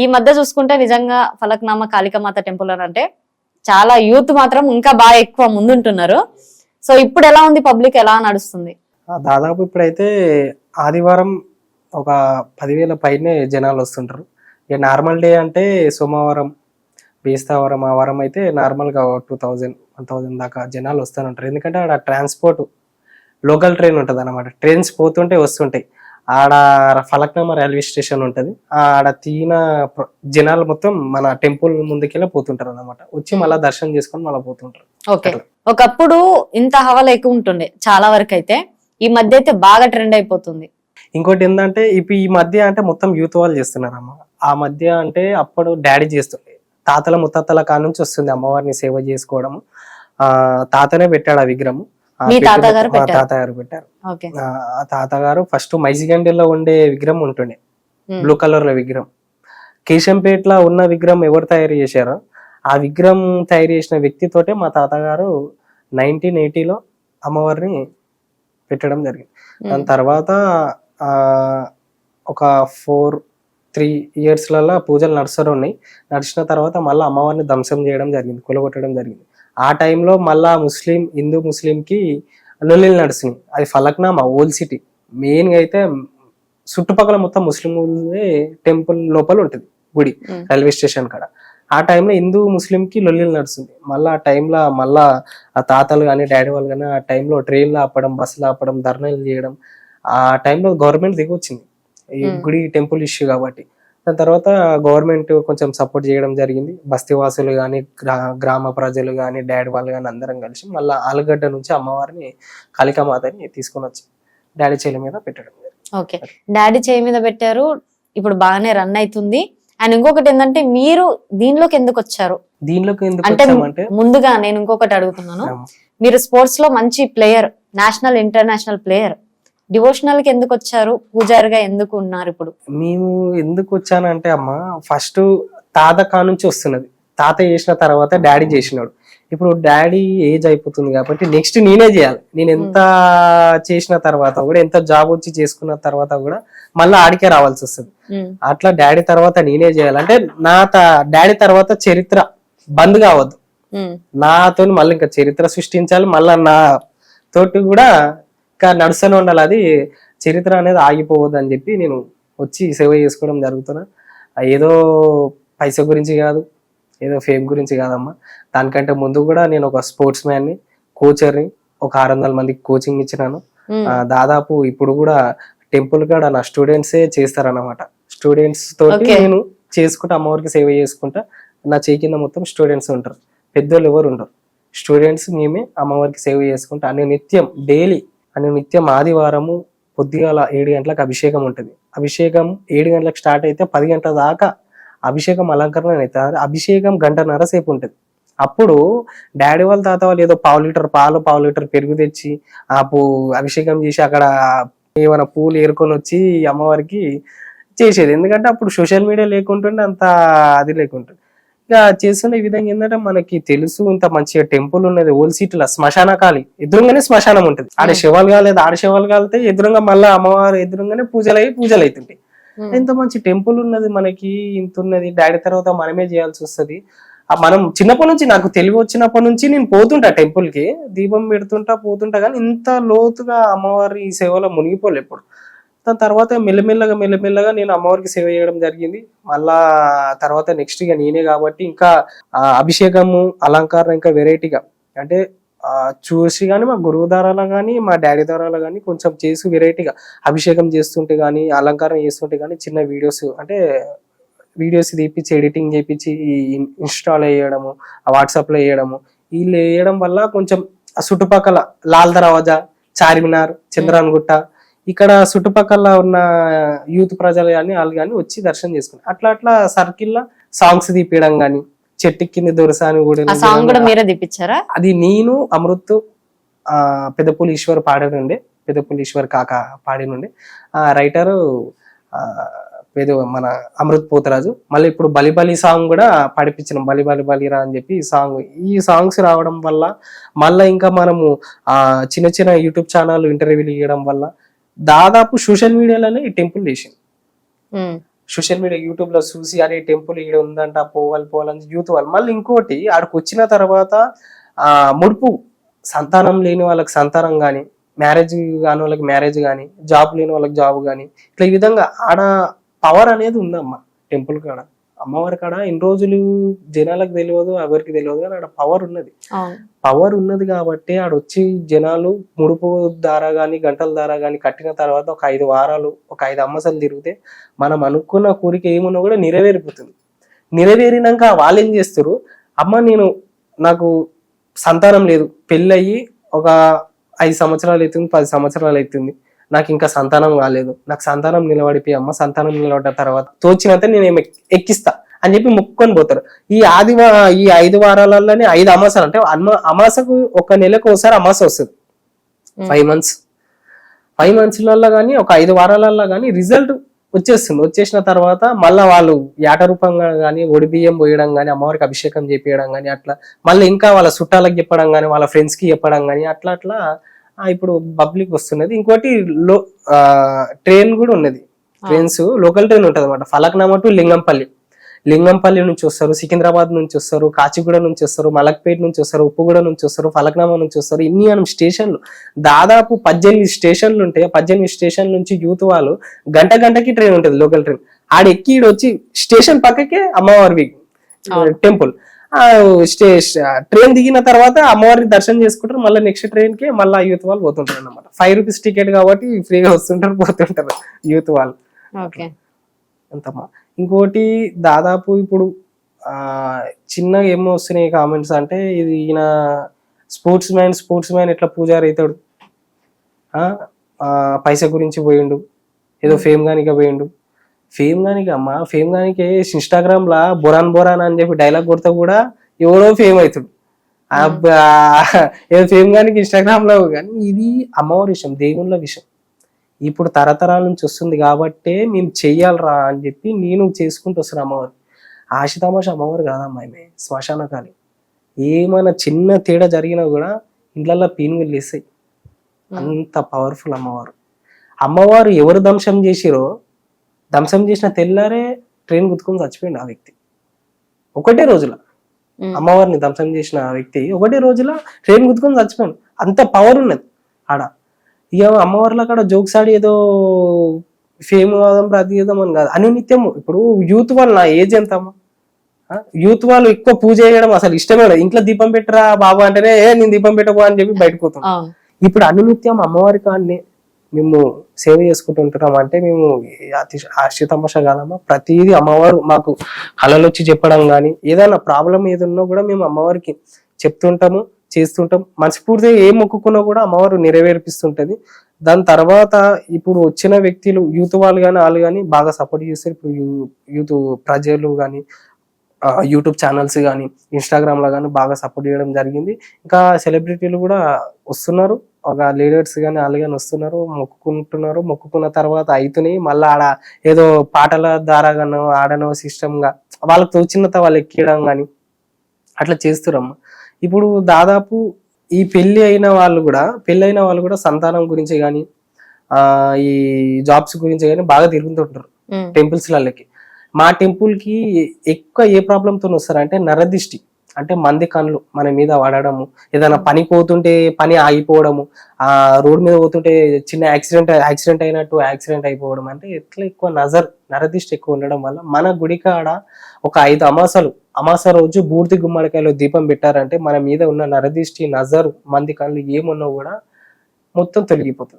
ఈ మధ్య చూసుకుంటే నిజంగా ఫలక్నామ కాళికమాత టెంపుల్ అని అంటే చాలా యూత్ మాత్రం ఇంకా బాగా ఎక్కువ ముందుంటున్నారు. సో ఇప్పుడు ఎలా ఉంది పబ్లిక్? ఎలా నడుస్తుంది? దాదాపు ఇప్పుడైతే ఆదివారం ఒక పదివేల పైనే జనాలు వస్తుంటారు. ఇక నార్మల్ డే అంటే సోమవారం బేస్తావారం ఆ వారం అయితే నార్మల్గా టూ థౌజండ్ వన్ థౌజండ్ దాకా జనాలు వస్తూనే ఉంటారు. ఎందుకంటే ఆడ ట్రాన్స్పోర్ట్ లోకల్ ట్రైన్ ఉంటుంది అనమాట ట్రైన్స్ పోతుంటే వస్తుంటాయి. ఆడ ఫలక్నామా రైల్వే స్టేషన్ ఉంటుంది. ఆడ తీన జనాలు మొత్తం మన టెంపుల్ ముందుకెళ్ళి పోతుంటారు అనమాట వచ్చి మళ్ళీ దర్శనం చేసుకొని మళ్ళీ పోతుంటారు. ఓకే. ఒకప్పుడు ఇంత హవా ఎక్కువ ఉంటుండే చాలా వరకు అయితే ఈ మధ్య అయితే బాగా ట్రెండ్ అయిపోతుంది. ఇంకోటి ఏంటంటే ఇప్పుడు ఈ మధ్య అంటే మొత్తం యూత్ వాళ్ళు చేస్తున్నారమ్మ. ఆ మధ్య అంటే అప్పుడు డాడీ చేస్తుండే తాతల ముత్తాతల కాడ నుంచి వస్తుంది అమ్మవారిని సేవ చేసుకోవడం. ఆ తాతనే పెట్టాడు ఆ విగ్రహం. తాతగారు పెట్టారు? ఆ తాతగారు ఫస్ట్ మైజిగండిలో ఉండే విగ్రహం ఉంటుండే. బ్లూ కలర్లో విగ్రహం. కేశంపేటలో ఉన్న విగ్రహం ఎవరు తయారు చేశారో ఆ విగ్రహం తయారు చేసిన వ్యక్తితోటే మా తాతగారు నైన్టీన్ ఎయిటీలో అమ్మవారిని పెట్టడం జరిగింది. దాని తర్వాత ఆ ఒక ఫోర్ త్రీ ఇయర్స్లలో పూజలు నడుస్తూ ఉన్నాయి. నడిచిన తర్వాత మళ్ళీ అమ్మవారిని ధ్వంసం చేయడం జరిగింది కొలగొట్టడం జరిగింది. ఆ టైంలో మళ్ళా ముస్లిం హిందూ ముస్లింకి లొల్లిలు నడుస్తున్నాయి అది ఫలక్నామా ఓల్డ్ సిటీ. మెయిన్గా అయితే చుట్టుపక్కల మొత్తం ముస్లింలే టెంపుల్ లోపల ఉంటుంది గుడి ఉమ్. రైల్వే స్టేషన్ కాడ. ఆ టైంలో హిందూ ముస్లింకి లొల్లిలు నడుస్తుంది. మళ్ళీ ఆ టైంలో మళ్ళా ఆ తాతలు కానీ డాడీ వాళ్ళు కానీ ఆ టైంలో ట్రైన్లు ఆపడం బస్సులు ఆపడం ధర్నాలు చేయడం ఆ టైంలో గవర్నమెంట్ దిగొచ్చింది. ఈ Hmm. గుడి టెంపుల్ ఇష్యూ కాబట్టి. దాని తర్వాత గవర్నమెంట్ కొంచెం సపోర్ట్ చేయడం జరిగింది. బస్తీవాసులు కానీ గ్రామ ప్రజలు కానీ డాడీ వాళ్ళు కానీ అందరం కలిసి మళ్ళీ ఆలుగడ్డ నుంచి అమ్మవారిని కాళికామాతని తీసుకొని వచ్చి డాడీ చేల మీద పెట్టడం ఓకే. డాడీ చేయి మీద పెట్టారు. ఇప్పుడు బాగానే రన్ అవుతుంది అండ్ ఇంకొకటి ఏంటంటే మీరు దీనిలోకి ఎందుకు వచ్చారు? దీనిలోకి ఎందుకు అంటే ముందుగా నేను ఇంకొకటి అడుగుతున్నాను. మీరు స్పోర్ట్స్లో మంచి ప్లేయర్ నేషనల్ ఇంటర్నేషనల్ ప్లేయర్. డివోషనల్కి ఎందుకు వచ్చారు? పూజారిగా ఎందుకు ఉన్నారు ఇప్పుడు? మేము ఎందుకు వచ్చానంటే అమ్మ ఫస్ట్ తాత కా నుంచి వస్తున్నది. తాత చేసిన తర్వాత డాడీ చేసినాడు. ఇప్పుడు డాడీ ఏజ్ అయిపోతుంది కాబట్టి నెక్స్ట్ నేనే చేయాలి. నేను ఎంత చేసిన తర్వాత కూడా ఎంత జాబ్ వచ్చి చేసుకున్న తర్వాత కూడా మళ్ళీ ఆడికే రావాల్సి వస్తుంది. అట్లా డాడీ తర్వాత నేనే చేయాలి. అంటే నా డాడీ తర్వాత చరిత్ర బంద్ కావద్దు. నాతో మళ్ళీ ఇంకా చరిత్ర సృష్టించాలి. మళ్ళీ నా తోటి కూడా ఇంకా నడుస్తూనే ఉండాలి. అది చరిత్ర అనేది ఆగిపోవద్దు అని చెప్పి నేను వచ్చి సేవ చేసుకోవడం జరుగుతున్నా. ఏదో పైసా గురించి కాదు ఏదో ఫేమ్ గురించి కాదమ్మా. దానికంటే ముందు కూడా నేను ఒక స్పోర్ట్స్ మ్యాన్ని కోచర్ని ఒక ఆరు వందల మందికి కోచింగ్ ఇచ్చినాను. దాదాపు ఇప్పుడు కూడా టెంపుల్ కాడ నా స్టూడెంట్సే చేస్తారన్నమాట. స్టూడెంట్స్ తోటి. నేను చేసుకుంటా అమ్మవారికి సేవ చేసుకుంటా. నా చేయి కింద మొత్తం స్టూడెంట్స్ ఉంటారు. పెద్దోళ్ళు ఎవరు ఉండరు. స్టూడెంట్స్ మేమే అమ్మవారికి సేవ చేసుకుంటా. అనే నిత్యం డైలీ అండ్ నిత్యం ఆదివారము పొద్దుగాల ఏడు గంటలకు అభిషేకం ఉంటుంది. అభిషేకం ఏడు గంటలకు స్టార్ట్ అయితే పది గంటల దాకా అభిషేకం అలంకరణ అవుతుంది. అభిషేకం గంటన్నర సేపు ఉంటుంది. అప్పుడు డాడీ వాళ్ళ తాత వాళ్ళు ఏదో పావు లీటర్ పాలు పావు లీటర్ పెరుగు తెచ్చి ఆ పూ అభిషేకం చేసి అక్కడ ఏమైనా పూలు ఏరుకొని వచ్చి అమ్మవారికి చేసేది. ఎందుకంటే అప్పుడు సోషల్ మీడియా లేకుంటుండే అంత అది లేకుంటుండే. ఇక చేస్తున్న ఈ విధంగా ఏంటంటే మనకి తెలుసు ఇంత మంచిగా టెంపుల్ ఉన్నది ఓల్ సిటీలో శ్మశాన కాలి ఎదురుగానే శ్మశానం ఉంటుంది. ఆడ శివాలు కాలేదు ఆడ శివాలు కాలితే ఎదురుగా మళ్ళీ అమ్మవారు ఎదురుగానే పూజలు అయ్యి పూజలు అవుతుంటాయి. ఉమ్. ఎంత మంచి టెంపుల్ ఉన్నది మనకి ఇంత ఉన్నది. డాడీ తర్వాత మనమే చేయాల్సి వస్తుంది. మనం చిన్నప్పటి నుంచి నాకు తెలివి వచ్చినప్పటి నుంచి నేను పోతుంటా టెంపుల్కి దీపం పెడుతుంటా పోతుంటా కానీ ఇంత లోతుగా అమ్మవారి సేవలో మునిగిపోలే ఎప్పుడు. దాని తర్వాత మెల్లమెల్లగా మెల్లమెల్లగా నేను అమ్మవారికి సేవ చేయడం జరిగింది. మళ్ళా తర్వాత నెక్స్ట్ ఇక నేనే కాబట్టి ఇంకా అభిషేకము అలంకారం ఇంకా వెరైటీగా. అంటే చూసి కానీ మా గురువు దారాలో కానీ మా డాడీ దారాలో కానీ కొంచెం చేసి వెరైటీగా అభిషేకం చేస్తుంటే కానీ అలంకారం చేస్తుంటే కానీ చిన్న వీడియోస్ అంటే వీడియోస్ తీపిచ్చి ఎడిటింగ్ చేపించి ఇన్స్టాల్ వేయడము వాట్సాప్లో వేయడము వీళ్ళు వేయడం వల్ల కొంచెం చుట్టుపక్కల లాల్ దర్వాజా చార్మినార్ చంద్రాన్గుట్ట ఇక్కడ చుట్టుపక్కల ఉన్న యూత్ ప్రజలు కానీ వాళ్ళు కానీ వచ్చి దర్శనం చేసుకున్నారు అట్లా అట్లా సర్కిల్ సాంగ్స్ తీపియడం కానీ చెట్టు కింద దొరసాని కూడా సాంగ్ కూడా మీరే తెప్పించారా అది నేను అమృత్ ఆ పెద్దపూలి ఈశ్వర్ పాడినుండే పెద్దపూలి ఈశ్వర్ కాక పాడినుండే. ఆ రైటరు పేద మన అమృత్ పోతరాజు. మళ్ళీ ఇప్పుడు బలి బలి సాంగ్ కూడా పాడిపించిన బలి బలి బలిరా అని చెప్పి ఈ సాంగ్ ఈ సాంగ్స్ రావడం వల్ల మళ్ళీ ఇంకా మనము ఆ చిన్న చిన్న యూట్యూబ్ ఛానల్ ఇంటర్వ్యూలు ఇవ్వడం వల్ల దాదాపు సోషల్ మీడియాలోనే ఈ టెంపుల్ ఉమ్, సోషల్ మీడియా యూట్యూబ్లో చూసి అరే టెంపుల్ ఇక్కడ ఉందంట పోవాలి పోవాలని యూత్ వాళ్ళు. మళ్ళీ ఇంకోటి ఆడికి వచ్చిన తర్వాత ఆ ముడుపు సంతానం లేని వాళ్ళకి సంతానం కానీ మ్యారేజ్ కాని వాళ్ళకి మ్యారేజ్ కానీ జాబ్ లేని వాళ్ళకి జాబ్ కానీ ఇట్లా ఈ విధంగా ఆడ పవర్ అనేది ఉందమ్మా టెంపుల్ కాడ. అమ్మవారి కాడ ఇన్ని రోజులు జనాలకు తెలియదు ఎవరికి తెలియదు కానీ ఆడ పవర్ ఉన్నది. పవర్ ఉన్నది కాబట్టి ఆడ వచ్చి జనాలు ముడుపు దారా గాని గంటల దారా గాని కట్టిన తర్వాత ఒక ఐదు వారాలు ఒక ఐదు అమ్మసలు తిరిగితే మనం అనుకున్న కోరిక ఏమున్నా కూడా నెరవేరిపోతుంది. నెరవేరినాక వాళ్ళు ఏం చేస్తారు? అమ్మ నేను నాకు సంతానం లేదు పెళ్ళయి ఒక ఐదు సంవత్సరాలు అవుతుంది పది సంవత్సరాలు అవుతుంది. నాకు ఇంకా సంతానం కాలేదు. నాకు సంతానం నిలబడిపోయి అమ్మ సంతానం నిలబడ్డ తర్వాత తోచినంత నేను ఏమి ఎక్కిస్తా అని చెప్పి మొక్కుకొని పోతారు. ఈ ఆదివా ఈ ఐదు వారాలలోనే ఐదు అమాసాలు అంటే అమ్మ అమాసకు ఒక నెలకు ఒకసారి అమాస వస్తుంది. ఫైవ్ మంత్స్ ఫైవ్ మంత్స్లలో కానీ ఒక ఐదు వారాలలో కానీ రిజల్ట్ వచ్చేస్తుంది. వచ్చేసిన తర్వాత మళ్ళీ వాళ్ళు యాట రూపంగా కానీ ఒడి బియ్యం పోయడం కానీ అమ్మవారికి అభిషేకం చేపించడం కానీ అట్లా మళ్ళీ ఇంకా వాళ్ళ చుట్టాలకు చెప్పడం కానీ వాళ్ళ ఫ్రెండ్స్కి చెప్పడం కానీ అట్లా అట్లా ఇప్పుడు పబ్లిక్ వస్తున్నది. ఇంకోటి లో ట్రైన్ కూడా ఉన్నది. ట్రైన్స్ లోకల్ ట్రైన్ ఉంటుంది అనమాట ఫలక్నామా టు లింగంపల్లి. లింగంపల్లి నుంచి వస్తారు సికింద్రాబాద్ నుంచి వస్తారు కాచిగూడ నుంచి వస్తారు మలక్పేట నుంచి వస్తారు ఉప్పుగూడ నుంచి వస్తారు ఫలక్నామా నుంచి వస్తారు. ఇన్ని మనం స్టేషన్లు. దాదాపు పద్దెనిమిది స్టేషన్లు ఉంటాయి పద్దెనిమిది స్టేషన్ నుంచి యూత్ వాళ్ళు గంట గంటకి ట్రైన్ ఉంటుంది లోకల్ ట్రైన్ ఆడ ఎక్కి ఈడ వచ్చి స్టేషన్ పక్కకే అమ్మవారి టెంపుల్. స్టే ట్రైన్ దిగిన తర్వాత అమ్మవారిని దర్శనం చేసుకుంటారు. మళ్ళీ నెక్స్ట్ ట్రైన్కి మళ్ళీ యూత్ వాళ్ళు పోతుంటారు అన్నమాట. ఫైవ్ రూపీస్ టికెట్ కాబట్టి ఫ్రీగా వస్తుంటారు పోతుంటారు యూత్ వాళ్ళు. ఓకే. అంతమ్మా ఇంకోటి దాదాపు ఇప్పుడు ఆ చిన్నగా ఏమో వస్తున్నాయి కామెంట్స్ అంటే ఇది ఈయన స్పోర్ట్స్ మ్యాన్ స్పోర్ట్స్ మ్యాన్ ఎట్లా పూజారి అవుతాడు? ఆ, ఆ, పైసా గురించి పోయిండు. ఏదో ఫేమ్ గానిక పోయిండు. ఫేమ్ గానిక అమ్మా ఫేమ్ గానికి ఇన్స్టాగ్రామ్ లా బొరాన్ బొరాన్ అని చెప్పి డైలాగ్ కొడితే కూడా ఎవడో ఫేమ్ అవుతాడు. ఆ బ- ఏదో ఫేమ్ గానికి ఇన్స్టాగ్రామ్లో కానీ ఇది అమ్మవారి విషయం దేవుళ్ళ విషయం. ఇప్పుడు తరతరాల నుంచి వస్తుంది కాబట్టే మేము చెయ్యాలరా అని చెప్పి నేను చేసుకుంటూ వస్తాను అమ్మవారు. ఆశతమాష అమ్మవారు కాదమ్మా ఆమె శ్మశాన కాలి ఏమైనా చిన్న తేడా జరిగినా కూడా ఇండ్లల్లో పీనుగులు లేస్తాయి అంత పవర్ఫుల్ అమ్మవారు. అమ్మవారు ఎవరు ధ్వంసం చేసిరో ధ్వంసం చేసిన తెల్లారే ట్రైన్ గుర్తుకొని చచ్చిపోయింది ఆ వ్యక్తి. ఒకటే రోజుల. అమ్మవారిని ధ్వంసం చేసిన వ్యక్తి ఒకటే రోజుల ట్రైన్ గుర్తుకొని చచ్చిపోయాడు. అంత పవర్ ఉన్నది ఆడ. ఇక అమ్మవార్ల కాడ జోక్స్ ఆడి ఏదో ఫేమ్ కాదాం ప్రతిదం అని కాదు. అనునిత్యము. ఇప్పుడు యూత్ వాళ్ళు నా ఏజ్ ఎంత అమ్మా? యూత్ వాళ్ళు ఎక్కువ పూజ చేయడం అసలు ఇష్టమే లేదు ఇంట్లో దీపం పెట్టరా బాబు అంటేనే "ఏ, నేను దీపం పెట్టబో అని చెప్పి బయటకు ఇప్పుడు అనునిత్యం అమ్మవారి కాడిని మేము సేవ చేసుకుంటుంటున్నాం అంటే మేము అతి ఆశ్రితమశ కాదమ్మా ప్రతిదీ అమ్మవారు మాకు కళలు వచ్చి చెప్పడం కానీ ఏదైనా ప్రాబ్లం ఏదున్నా కూడా మేము అమ్మవారికి చెప్తుంటాము చేస్తుంటాం. మనస్ఫూర్తిగా ఏం మొక్కుకున్నా కూడా అమ్మవారు నెరవేర్పిస్తుంటది. దాని తర్వాత ఇప్పుడు వచ్చిన వ్యక్తులు యూత్ వాళ్ళు కానీ వాళ్ళు కానీ బాగా సపోర్ట్ చేస్తారు. ఇప్పుడు యూత్ ప్రజలు కానీ యూట్యూబ్ ఛానల్స్ కానీ ఇన్స్టాగ్రామ్లో కానీ బాగా సపోర్ట్ చేయడం జరిగింది. ఇంకా సెలబ్రిటీలు కూడా వస్తున్నారు. ఒక లీడర్స్ కానీ వాళ్ళు కానీ వస్తున్నారు మొక్కుకుంటున్నారు. మొక్కుకున్న తర్వాత అవుతున్నాయి మళ్ళీ ఆడ ఏదో పాటల ద్వారా గానో ఆడనో సిస్టమ్గా వాళ్ళకి తోచినంత వాళ్ళు ఎక్కియడం కానీ అట్లా చేస్తురమ్మ. ఇప్పుడు దాదాపు ఈ పెళ్ళి అయిన వాళ్ళు కూడా పెళ్ళి అయిన వాళ్ళు కూడా సంతానం గురించి కానీ ఆ ఈ జాబ్స్ గురించి కానీ బాగా తిరుగుతుంటారు. టెంపుల్స్ లకి మా టెంపుల్కి ఎక్కువ ఏ ప్రాబ్లం తో వస్తారంటే నరదిష్టి. అంటే మంది కళ్ళు మన మీద వాడడము ఏదైనా పని పోతుంటే పని ఆగిపోవడము ఆ రోడ్ మీద పోతుంటే చిన్న యాక్సిడెంట్ యాక్సిడెంట్ అయినట్టు యాక్సిడెంట్ అయిపోవడం అంటే ఎట్లా ఎక్కువ నజర్ నరదిష్టి ఎక్కువ ఉండడం వల్ల మన గుడి కాడ ఒక ఐదు అమాసాలు అమాస రోజు బూర్తి గుమ్మడికాయలో దీపం పెట్టారంటే మన మీద ఉన్న నరదిష్టి నజరు మంది కళ్ళు ఏమున్నా కూడా మొత్తం తొలగిపోతుంది.